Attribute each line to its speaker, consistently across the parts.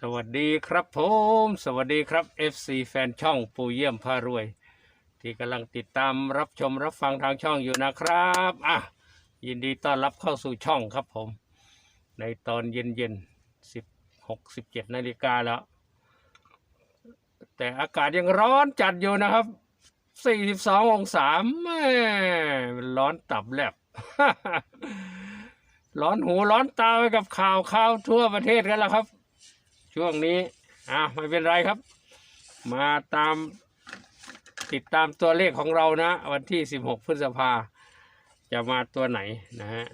Speaker 1: สวัสดีครับผม สวัสดีครับ FC แฟนช่องปูเยี่ยมพารวย ที่กำลังติดตามรับชมรับฟังทางช่องอยู่นะครับอะยินดีต้อนรับเข้าสู่ช่องครับผม ในตอนเย็นเย็นสิบหกสิบเจ็ดนาฬิกาแล้ว แต่อากาศยังร้อนจัดอยู่นะครับสี่สิบสององศาแม่ร้อนตับแลบร้อนหูร้อนตาไปกับข่าวข่าวทั่วประเทศกันแล้วครับ ช่วงนี้อะไม่เป็นไรครับ มาตามติดตามตัวเลขของเรานะ วันที่ 16 พฤษภาจะมาตัวไหนนะฮะ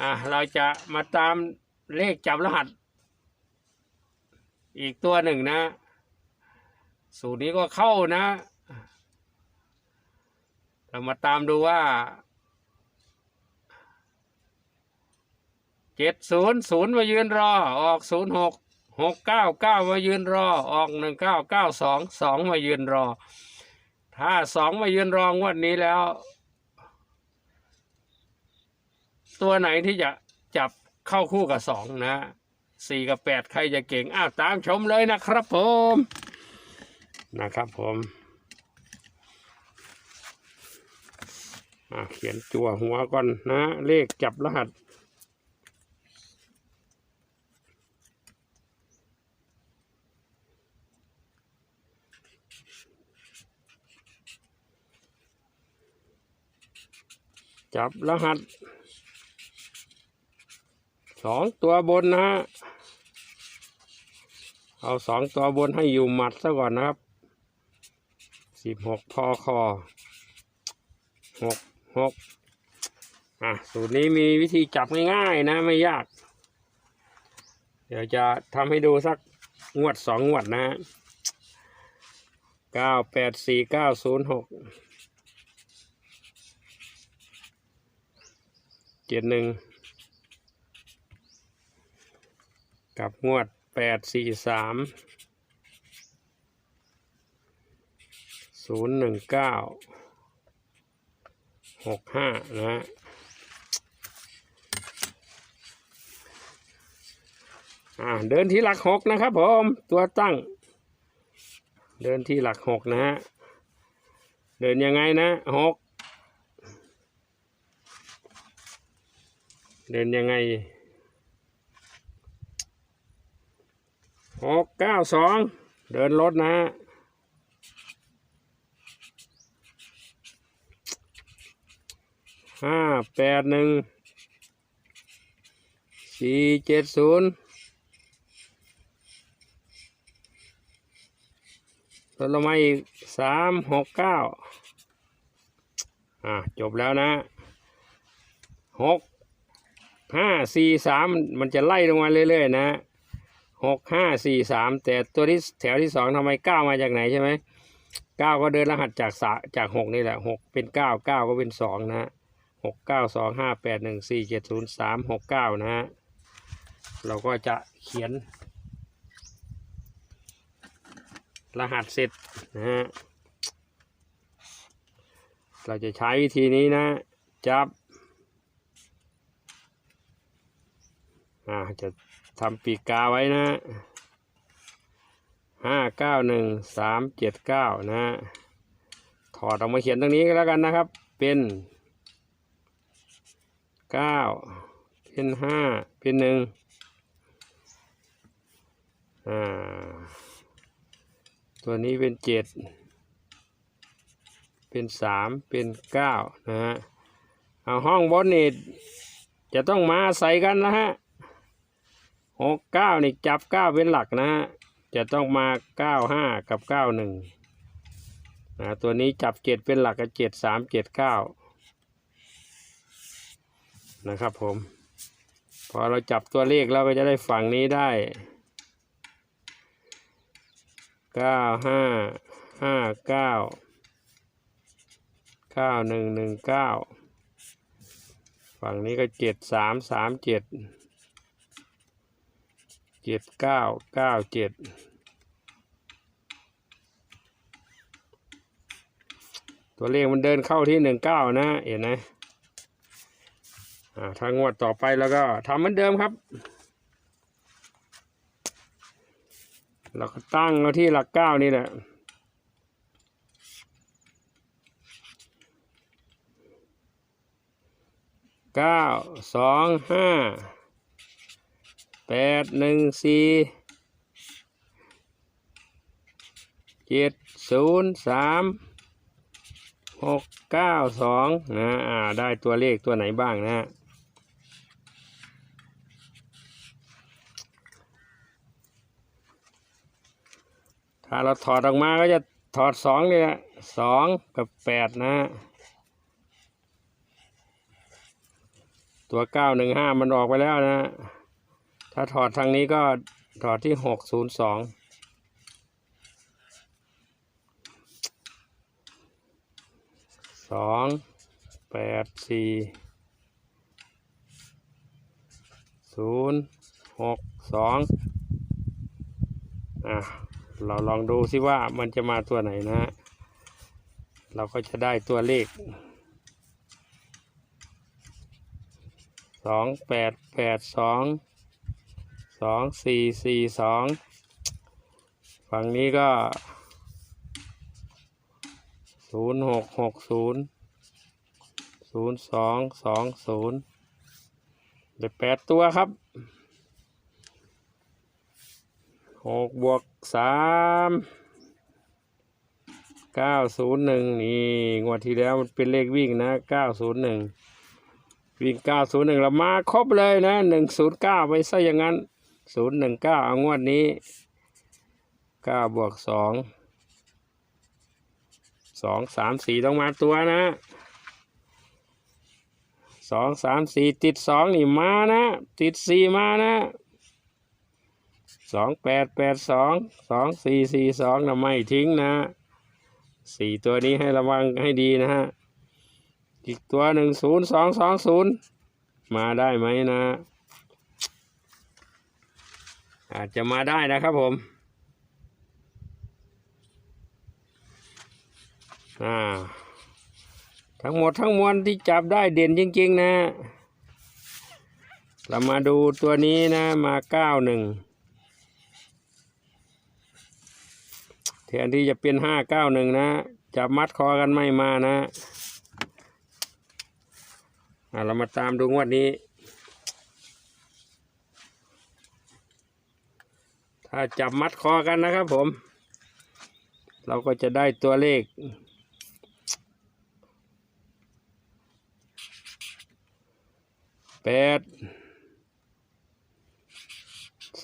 Speaker 1: อะเราจะมาตามเลขจับรหัส อีกตัวหนึ่งนะ สูตรนี้ก็เข้านะ เรามาตามดูว่า เจ็ดศูนย์ศูนย์มายืนรอ ออกศูนย์หกหกเก้าเก้ามายืนรอ ออกหนึ่งเก้าเก้าสองสองมายืนรอ ถ้าสองมายืนรองวันนี้แล้ว ตัวไหนที่จะจับเข้าคู่กับสองนะสี่กับแปดใครจะเก่งอ้าวตามชมเลยนะครับผมนะครับผมอะเขียนจั่วหัวก่อนนะ เลขจับรหัส จับรหัสสองตัวบนนะฮะเอาสองตัวบนให้อยู่หมัดซะก่อนนะครับสิบหกพอคอหกหกอะสูตรนี้มีวิธีจับง่ายๆนะไม่ยาก เดี๋ยวจะทำให้ดูสักงวดสองงวดนะฮะเก้าแปดสี่เก้าศูนย์หก เจ็ดหนึ่งกับงวดแปดสี่สามศูนย์หนึ่งเก้าหกห้านะฮะอ่าเดินที่หลักหกนะครับผมตัวตั้ง เดินที่หลักหกนะฮะ เดินยังไงนะหก เดินยังไงหกเก้าสองเดินรถนะฮะห้าแปดหนึ่งสี่เจ็ดศูนย์ลดลงมาอีกสามหกเก้าอะจบแล้วนะหก ห้าสี่สามมันจะไล่ลงมาเรื่อยๆนะหกห้าสี่สามแต่ตัวที่แถวที่สองทำไมเก้ามาจากไหนใช่ไหมเก้าก็เดินรหัสจากสาจากหกนี่แหละหกเป็นเก้าเก้าก็เป็นสองนะหกเก้าสองห้าแปดหนึ่งสี่เจ็ดศูนย์สามหกเก้านะฮะเราก็จะเขียน รหัสเสร็จนะฮะเราจะใช้วิธีนี้นะ จับ อ่าจะทำปีกาไว้นะห้าเก้าหนึ่งสามเจ็ดเก้านะถอดออกมาเขียนตรงนี้ก็แล้วกันนะครับ เป็นเก้าเป็นห้าเป็นหนึ่งอ่า ตัวนี้เป็นเจ็ดเป็นสามเป็นเก้านะฮะเอาห้องบนนี่จะต้องมาใส่กันนะฮะ หกเก้านี่จับเก้าเป็นหลักนะฮะจะต้องมาเก้าห้ากับเก้าหนึ่งนะตัวนี้จับเจ็ดเป็นหลักกับเจ็ดสามเจ็ดเก้านะครับผม พอเราจับตัวเลขเราก็จะได้ฝั่งนี้ได้เก้าห้าห้าเก้าเก้าหนึ่งหนึ่งเก้าฝั่งนี้ก็เจ็ดสามสามเจ็ด เจ็ดเก้าเก้าเจ็ดตัวเลขมันเดินเข้าที่หนึ่งเก้านะเห็นไหมอ่าทางงวดต่อไปแล้วก็ทำเหมือนเดิมครับ เราก็ตั้งเอาที่หลักเก้านี่แหละเก้าสองห้า แปดหนึ่งสี่เจ็ดศูนย์สามหกเก้าสองนะอ่าได้ตัวเลขตัวไหนบ้างนะฮะถ้าเราถอดออกมาก็จะถอดสองนี่แหละสองกับแปดนะฮะตัวเก้าหนึ่งห้ามันออกไปแล้วนะ ถ้าถอดทางนี้ก็ถอดที่หกศูนย์สองสองแปดสี่ศูนย์หกสองอะเราลองดูสิว่ามันจะมาตัวไหนนะเราก็จะได้ตัวเลขสองแปดแปดสอง สองสี่สี่สองฝั่งนี้ก็ศูนย์หกหกศูนย์ศูนย์สองสองศูนย์ได้แปดตัวครับหกบวกสามเก้าศูนย์หนึ่งนี่ งวดที่แล้วมันเป็นเลขวิ่งนะเก้าศูนย์หนึ่งวิ่งเก้าศูนย์หนึ่งเรามาครบเลยนะหนึ่งศูนย์เก้าไปซะอย่างนั้น ศูนย์หนึ่งเก้าเอางวดนี้เก้าบวกสองสองสามสี่ต้องมาตัวนะสองสามสี่ติดสองนี่มานะ ติดสี่มานะสองแปดแปดสองสองสี่สี่สองนะไม่ทิ้งนะสี่ตัวนี้ให้ระวังให้ดีนะฮะอีกตัวหนึ่งศูนย์สองสองศูนย์มาได้ไหมนะ อาจจะมาได้นะครับผมอ่าทั้งหมดทั้งมวลที่จับได้เด่นจริง ๆ นะ เรามาดูตัวนี้นะมาเก้าหนึ่งแทนที่จะเป็นห้าเก้าหนึ่งนะ จับมัดคอกันไม่มานะเรามาตามดูงวดนี้ ถ้าจับมัดคอกันนะครับผม เราก็จะได้ตัวเลข แปด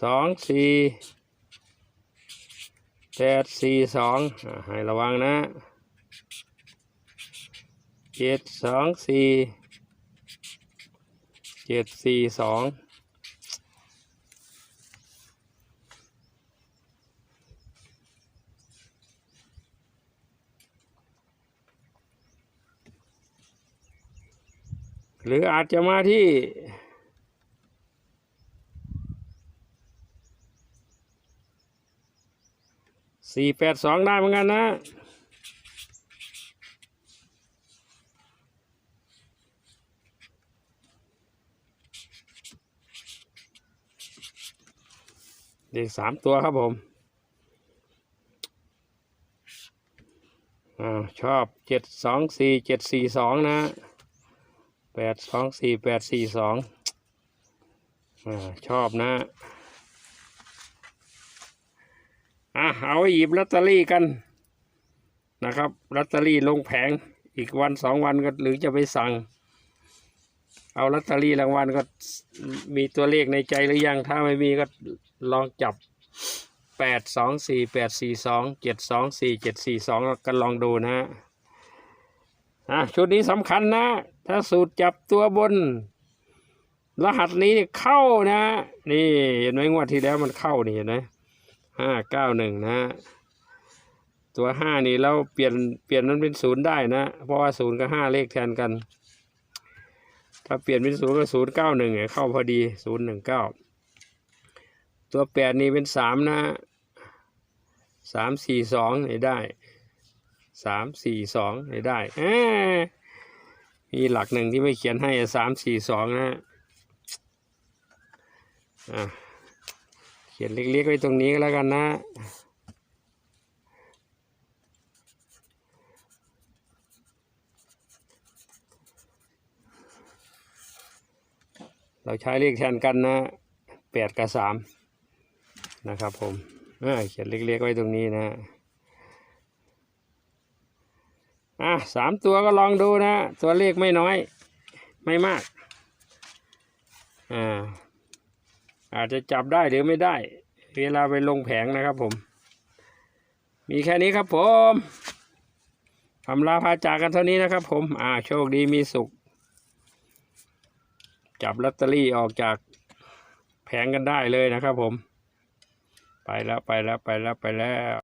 Speaker 1: สองสี่แปดสี่สองให้ระวังนะเจ็ดสองสี่เจ็ดสี่สอง หรืออาจจะมาที่ สี่แปดสองได้เหมือนกันนะ เด็กสามตัวครับผมอชอบเจ็ดสองสี่เจ็ดสี่สองนะ แปดสองสี่แปดสี่สองชอบนะอะเอาหยิบลอตเตอรี่กันนะครับลอตเตอรี่ลงแผงอีกวันสองวันก็หรือจะไปสั่ง เอาลอตเตอรี่รางวัลก็มีตัวเลขในใจหรือยัง ถ้าไม่มีก็ลองจับแปดสองสี่แปดสี่สองเจ็ดสองสี่เจ็ดสี่สองก็ลองดูนะฮะชุดนี้สำคัญนะ ถ้าสูตรจับตัวบน รหัสนี้เข้านะ นี่เห็นไหมงวดที่แล้วมันเข้านี่เห็นไหมห้าเก้าหนึ่งนะตัวห้านี่เราเปลี่ยนเปลี่ยนมันเป็นศูนย์ได้นะ เพราะว่าศูนย์กับห้าเลขแทนกัน ถ้าเปลี่ยนเป็นศูนย์ก็ศูนย์เก้าหนึ่งเข้าพอดีศูนย์หนึ่งเก้าตัวแปดนี่เป็นสามนะสามสี่สองได้สามสี่สองได้เอ้ มีหลักหนึ่งที่ไม่เขียนให้สามสี่สองนะอะเขียนเล็กๆไว้ตรงนี้ก็แล้วกันนะ เราใช้เลขแทนกันนะแปดกับสามนะครับผมเขียนเล็กๆไว้ตรงนี้นะ อะสามตัวก็ลองดูนะ ตัวเลขไม่น้อย ไม่มาก อ่า อาจจะจับได้หรือไม่ได้ เวลาไปลงแผงนะครับผม มีแค่นี้ครับผมอำลาพาจากกันเท่านี้นะครับผม อ่า โชคดีมีสุข จับลอตเตอรี่ออกจากแผงกันได้เลยนะครับผม ไปแล้วไปแล้วไปแล้วไปแล้ว